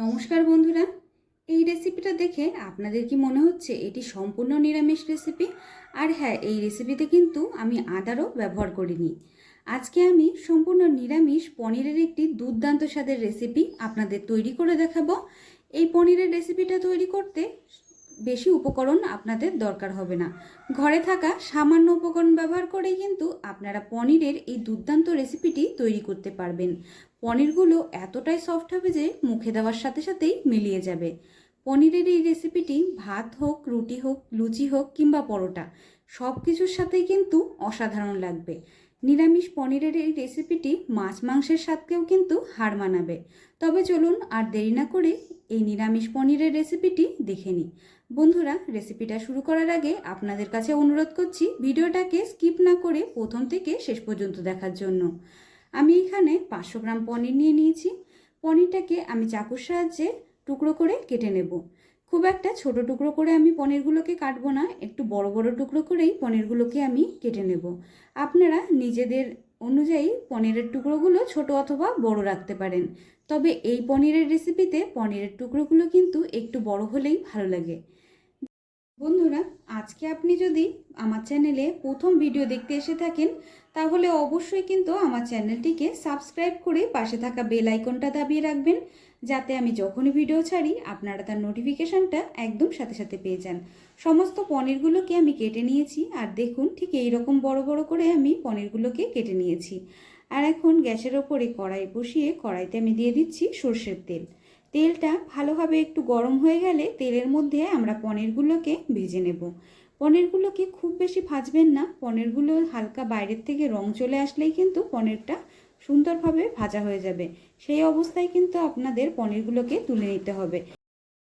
নমস্কার বন্ধুরা। এই রেসিপিটা দেখে আপনাদের কি মনে হচ্ছে? এটি সম্পূর্ণ নিরামিষ রেসিপি আর হ্যাঁ এই রেসিপিতে কিন্তু আমি আদারও ব্যবহার করিনি। আজকে আমি সম্পূর্ণ নিরামিষ পনিরের একটি দুর্দান্ত স্বাদের রেসিপি আপনাদের তৈরি করে দেখাবো। এই পনিরের রেসিপিটা তৈরি করতে বেশি উপকরণ আপনাদের দরকার হবে না। ঘরে থাকা সামান্য উপকরণ ব্যবহার করেই কিন্তু আপনারা পনিরের এই দুর্দান্ত রেসিপিটি তৈরি করতে পারবেন। পনিরগুলো এতটাই সফট হবে যে মুখে দেওয়ার সাথে সাথেই মিলিয়ে যাবে। পনিরের এই রেসিপিটি ভাত হোক, রুটি হোক, লুচি হোক কিংবা পরোটা সব কিছুর সাথেই কিন্তু অসাধারণ লাগবে। নিরামিষ পনিরের এই রেসিপিটি মাছ মাংসের স্বাদকেও কিন্তু হার মানাবে। তবে চলুন আর দেরি না করে এই নিরামিষ পনিরের রেসিপিটি দেখে নিই। বন্ধুরা রেসিপিটা শুরু করার আগে আপনাদের কাছে অনুরোধ করছি ভিডিওটাকে স্কিপ না করে প্রথম থেকে শেষ পর্যন্ত দেখার জন্য। আমি এখানে পাঁচশো গ্রাম পনির নিয়ে নিয়েছি। পনিরটাকে আমি চাকুর সাহায্যে টুকরো করে কেটে নেব। খুব একটা ছোট টুকরো করে আমি পনিরগুলোকে কাটবো না, একটু বড় বড় টুকরো করেই পনিরগুলোকে আমি কেটে নেব। আপনারা নিজেদের অনুযায়ী পনিরের টুকরোগুলো ছোট অথবা বড় রাখতে পারেন, তবে এই পনিরের রেসিপিতে পনিরের টুকরোগুলো কিন্তু একটু বড় হলেই ভালো লাগে। বন্ধুরা, আজকে আপনি যদি আমার চ্যানেলে প্রথম ভিডিও দেখতে এসে থাকেন তাহলে অবশ্যই কিন্তু আমার চ্যানেলটিকে সাবস্ক্রাইব করে পাশে থাকা বেল আইকনটা দাবিয়ে রাখবেন, যাতে আমি যখনই ভিডিও ছাড়ি আপনারা তার নোটিফিকেশনটা একদম সাথে সাথে পেয়ে যান। সমস্ত পনিরগুলোকে আমি কেটে নিয়েছি, আর দেখুন ঠিক এই রকম বড় বড় করে আমি পনিরগুলোকে কেটে নিয়েছি। আর এখন গ্যাসের ওপরে কড়াই বসিয়ে কড়াইতে আমি দিয়ে দিচ্ছি সর্ষের তেল। তেলটা ভালোভাবে একটু গরম হয়ে গেলে তেলের মধ্যে আমরা পনিরগুলোকে ভেজে নেব। পনিরগুলোকে খুব বেশি ভাজবেন না? পনিরগুলো হালকা বাইরের থেকে রং চলে আসলেই কিন্তু পনিরটা সুন্দরভাবে ভাজা হয়ে যাবে। সেই অবস্থায় কিন্তু আপনাদের পনিরগুলোকে তুলে নিতে হবে।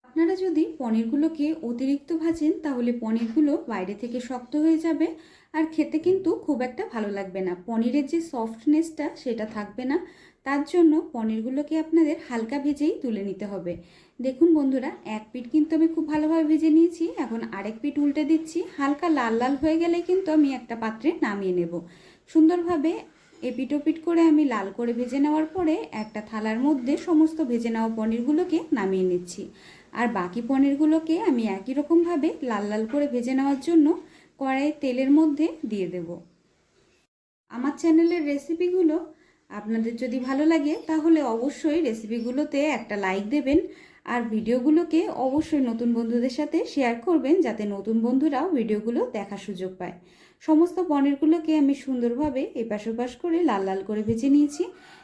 আপনারা যদি পনিরগুলোকে অতিরিক্ত ভাজেন, তাহলে পনিরগুলো বাইরে থেকে শক্ত হয়ে যাবে আর খেতে কিন্তু খুব একটা ভালো লাগবে না। পনিরের যে সফটনেসটা সেটা থাকবে না। তার জন্য পনিরগুলোকে আপনাদের হালকা ভেজেই তুলে নিতে হবে। দেখুন বন্ধুরা, এক পিঠ কিন্তু আমি খুব ভালোভাবে ভেজে নিয়েছি। এখন আরেক পিঠ উল্টে দিচ্ছি। হালকা লাল লাল হয়ে গেলে কিন্তু আমি একটা পাত্রে নামিয়ে নেব। সুন্দরভাবে এপিট ওপিট করে আমি লাল করে ভেজে নেওয়ার পরে একটা থালার মধ্যে সমস্ত ভেজে নেওয়া পনিরগুলোকে নামিয়ে নিচ্ছি। আর বাকি পনিরগুলোকে আমি একই রকমভাবে লাল লাল করে ভেজে নেওয়ার জন্য কড়াইয়ে তেলের মধ্যে দিয়ে দেব। আমার চ্যানেলের রেসিপিগুলো আপনাদের যদি ভালো লাগে, তাহলে অবশ্যই রেসিপিগুলোতে একটা লাইক দেবেন আর ভিডিওগুলোকে অবশ্যই নতুন বন্ধুদের সাথে শেয়ার করবেন যাতে নতুন বন্ধুরাও ভিডিওগুলো দেখার সুযোগ পায়। সমস্ত পনিরগুলোকে আমি সুন্দরভাবে এপাশ ওপাশ করে লাল লাল করে ভেজে নিয়েছি।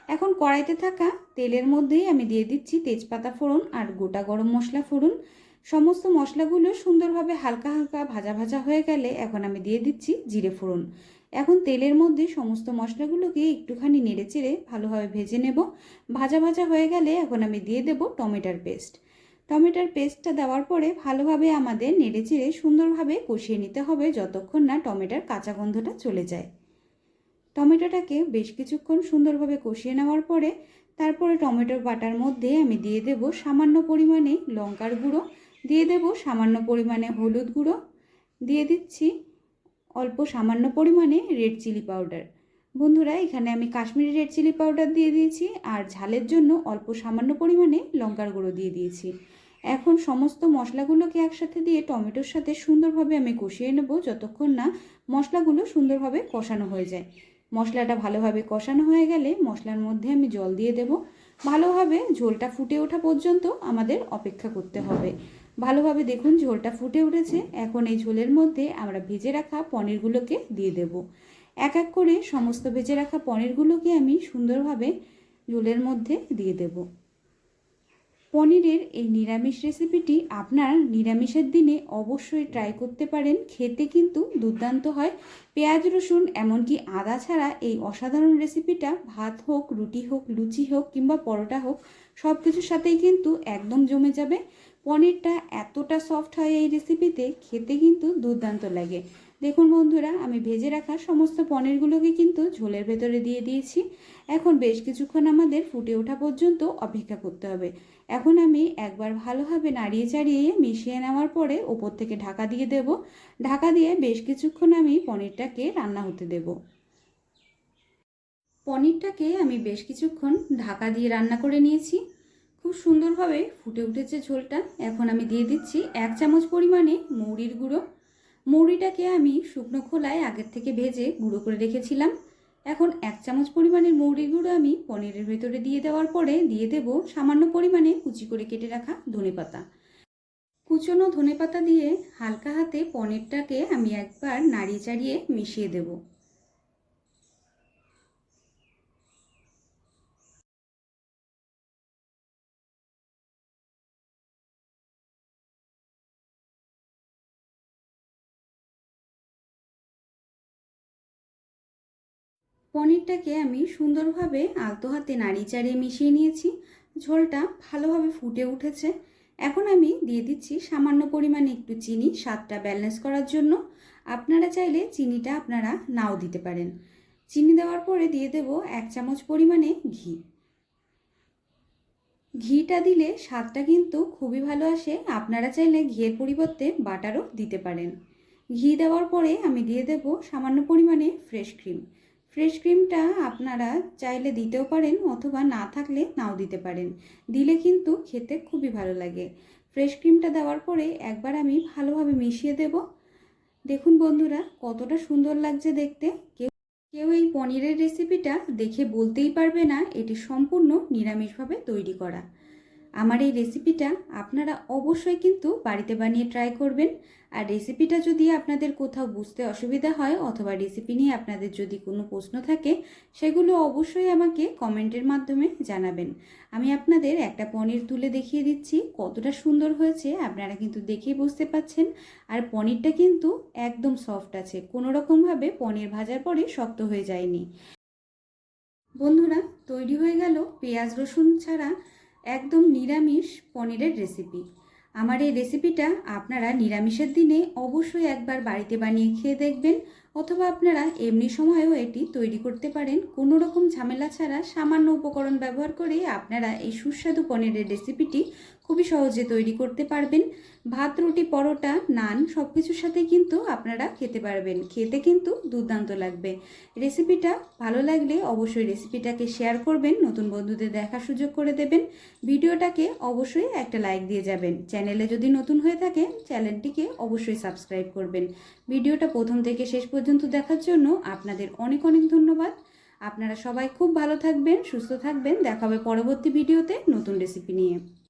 এখন কড়াইতে থাকা তেলের মধ্যেই আমি দিয়ে দিচ্ছি তেজপাতা ফোড়ন আর গোটা গরম মশলা ফোড়ন। সমস্ত মশলাগুলো সুন্দরভাবে হালকা হালকা ভাজা ভাজা হয়ে গেলে এখন আমি দিয়ে দিচ্ছি জিরে ফোড়ন। এখন তেলের মধ্যে সমস্ত মশলাগুলোকে একটুখানি নেড়ে চেড়ে ভালোভাবে ভেজে নেব। ভাজা ভাজা হয়ে গেলে এখন আমি দিয়ে দেব টমেটোর পেস্ট। টমেটোর পেস্টটা দেওয়ার পরে ভালোভাবে আমাদের নেড়ে চেড়ে সুন্দরভাবে কষিয়ে নিতে হবে যতক্ষণ না টমেটোর কাঁচা গন্ধটা চলে যায়। টমেটোটাকে বেশ কিছুক্ষণ সুন্দরভাবে কষিয়ে নেওয়ার পরে তারপরে টমেটোর বাটার মধ্যে আমি দিয়ে দেব সামান্য পরিমাণে লঙ্কার গুঁড়ো, দিয়ে দেব সামান্য পরিমাণে হলুদ গুঁড়ো, দিয়ে দিচ্ছি অল্প সামান্য পরিমাণে রেড চিলি পাউডার। বন্ধুরা, এখানে আমি কাশ্মীরি রেড চিলি পাউডার দিয়ে দিয়েছি আর ঝালের জন্য অল্প সামান্য পরিমাণে লঙ্কার গুঁড়ো দিয়ে দিয়েছি। এখন সমস্ত মশলাগুলোকে একসাথে দিয়ে টমেটোর সাথে সুন্দরভাবে আমি কষিয়ে নেব যতক্ষণ না মশলাগুলো সুন্দরভাবে কষানো হয়ে যায়। মশলাটা ভালোভাবে কষানো হয়ে গেলে মশলার মধ্যে আমি জল দিয়ে দেব। ভালোভাবে ঝোলটা ফুটে ওঠা পর্যন্ত আমাদের অপেক্ষা করতে হবে। ভালোভাবে দেখুন ঝোলটা ফুটে উঠেছে। এখন এই ঝোলের মধ্যে আমরা ভেজে রাখা পনিরগুলোকে দিয়ে দেব। এক এক করে সমস্ত ভেজে রাখা পনিরগুলোকে আমি সুন্দরভাবে ঝোলের মধ্যে দিয়ে দেব। পনিরের এই নিরামিষ রেসিপিটি আপনার নিরামিষের দিনে অবশ্যই ট্রাই করতে পারেন। খেতে কিন্তু দুর্দান্ত হয়। পেঁয়াজ, রসুন এমনকি আদা ছাড়া এই অসাধারণ রেসিপিটা ভাত হোক, রুটি হোক, লুচি হোক কিংবা পরোটা হোক সব কিছুর সাথেই কিন্তু একদম জমে যাবে। পনিরটা এতটা সফট হয় এই রেসিপিতে খেতে কিন্তু দুর্দান্ত লাগে। দেখুন বন্ধুরা, আমি ভেজে রাখা সমস্ত পনিরগুলোকে কিন্তু ঝোলের ভেতরে দিয়ে দিয়েছি। এখন বেশ কিছুক্ষণ আমাদের ফুটে ওঠা পর্যন্ত অপেক্ষা করতে হবে। এখন আমি একবার ভালোভাবে নাড়িয়ে চাড়িয়ে মিশিয়ে নেওয়ার পরে ওপর থেকে ঢাকা দিয়ে দেব। ঢাকা দিয়ে বেশ কিছুক্ষণ আমি পনিরটাকে রান্না হতে দেব। পনিরটাকে আমি বেশ কিছুক্ষণ ঢাকা দিয়ে রান্না করে নিয়েছি। খুব সুন্দরভাবে ফুটে উঠেছে ঝোলটা। এখন আমি দিয়ে দিচ্ছি এক চামচ পরিমাণে মৌরির গুঁড়ো। মৌরিটাকে আমি শুকনো খোলায় আগের থেকে ভেজে গুঁড়ো করে রেখেছিলাম। এখন এক চামচ পরিমাণের মৌরির গুঁড়ো আমি পনিরের ভেতরে দিয়ে দেওয়ার পরে দিয়ে দেব সামান্য পরিমাণে কুচি করে কেটে রাখা ধনেপাতা। কুচনো ধনেপাতা দিয়ে হালকা হাতে পনিরটাকে আমি একবার নাড়িয়ে চাড়িয়ে মিশিয়ে দেবো। পনিরটাকে আমি সুন্দরভাবে আলতো হাতে নাড়ি চাড়িয়ে মিশিয়ে নিয়েছি। ঝোলটা ভালোভাবে ফুটে উঠেছে। এখন আমি দিয়ে দিচ্ছি সামান্য পরিমাণে একটু চিনি, স্বাদটা ব্যালেন্স করার জন্য। আপনারা চাইলে চিনিটা আপনারা নাও দিতে পারেন। চিনি দেওয়ার পরে দিয়ে দেব এক চামচ পরিমাণে ঘি। ঘিটা দিলে স্বাদটা কিন্তু খুবই ভালো আসে। আপনারা চাইলে ঘিয়ের পরিবর্তে বাটারও দিতে পারেন। ঘি দেওয়ার পরে আমি দিয়ে দেব সামান্য পরিমাণে ফ্রেশ ক্রিম ফ্রেশ ক্রিমটা আপনারা চাইলে দিতেও পারেন অথবা না থাকলে নাও দিতে পারেন। দিলে কিন্তু খেতে খুবই ভালো লাগে। ফ্রেশ ক্রিমটা দেওয়ার পরে একবার আমি ভালোভাবে মিশিয়ে দেব। দেখুন বন্ধুরা, কতটা সুন্দর লাগছে দেখতে। কেউ কেউ এই পনিরের রেসিপিটা দেখে বলতেই পারবে না, এটি সম্পূর্ণ নিরামিষভাবে তৈরি করা। আমার এই রেসিপিটা আপনারা অবশ্যই কিন্তু বাড়িতে বানিয়ে ট্রাই করবেন। আর রেসিপিটা যদি আপনাদের কোথাও বুঝতে অসুবিধা হয় অথবা রেসিপি নিয়ে আপনাদের যদি কোনো প্রশ্ন থাকে, সেগুলো অবশ্যই আমাকে কমেন্টের মাধ্যমে জানাবেন। আমি আপনাদের একটা পনির তুলে দেখিয়ে দিচ্ছি, কতটা সুন্দর হয়েছে, আপনারা কিন্তু দেখেই বুঝতে পাচ্ছেন। আর পনিরটা কিন্তু একদম সফট আছে, কোনো রকমভাবে পনির ভাজার পরে শক্ত হয়ে যায়নি। বন্ধুরা, তৈরি হয়ে গেল পেঁয়াজ রসুন ছাড়া একদম নিরামিষ পনিরের রেসিপি আমার এই রেসিপিটা আপনারা নিরামিষের দিনে অবশ্যই একবার বাড়িতে বানিয়ে খেয়ে দেখবেন। অথবা আপনারা এমনি সময়েও এটি তৈরি করতে পারেন। কোনো রকম ঝামেলা ছাড়া সামান্য উপকরণ ব্যবহার করে আপনারা এই সুস্বাদু পনিরের রেসিপিটি খুবই সহজে তৈরি করতে পারবেন। ভাত, রুটি, পরোটা, নান সব কিছুর সাথে কিন্তু আপনারা খেতে পারবেন। খেতে কিন্তু দুর্দান্ত লাগবে। রেসিপিটা ভালো লাগলে অবশ্যই রেসিপিটাকে শেয়ার করবেন, নতুন বন্ধুদের দেখার সুযোগ করে দেবেন। ভিডিওটাকে অবশ্যই একটা লাইক দিয়ে যাবেন। চ্যানেলে যদি নতুন হয়ে থাকে চ্যানেলটিকে অবশ্যই সাবস্ক্রাইব করবেন। ভিডিওটা প্রথম থেকে শেষ পর্যন্ত দেখার জন্য আপনাদের অনেক অনেক ধন্যবাদ। আপনারা সবাই খুব ভালো থাকবেন, সুস্থ থাকবেন। দেখা হবে পরবর্তী ভিডিওতে নতুন রেসিপি নিয়ে।